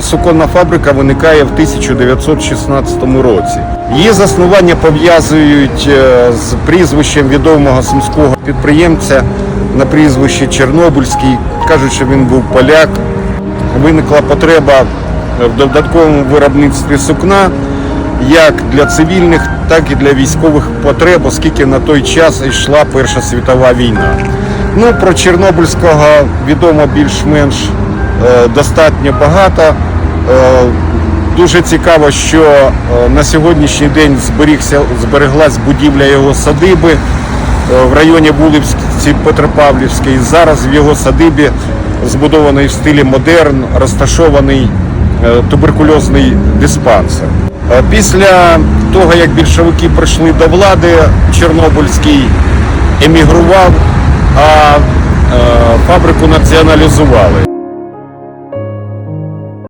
Суконна фабрика виникає в 1916 році. Її заснування пов'язують е, з прізвищем відомого сумського підприємця на прізвище Чорнобильський. Кажуть, що він був поляк. Виникла потреба в додатковому виробництві сукна як для цивільних, так і для військових потреб, оскільки на той час йшла Перша світова війна. Ну, про Чорнобильського відомо більш-менш е, достатньо багато. Е, Дуже цікаво, що е, на сьогоднішній день зберігся, збереглась будівля його садиби е, в районі вулиці Петропавлівській. Зараз в його садибі, збудований в стилі модерн, розташований е, туберкульозний диспансер. Е, Після того, як більшовики прийшли до влади, Чорнобильський емігрував, а е, фабрику націоналізували.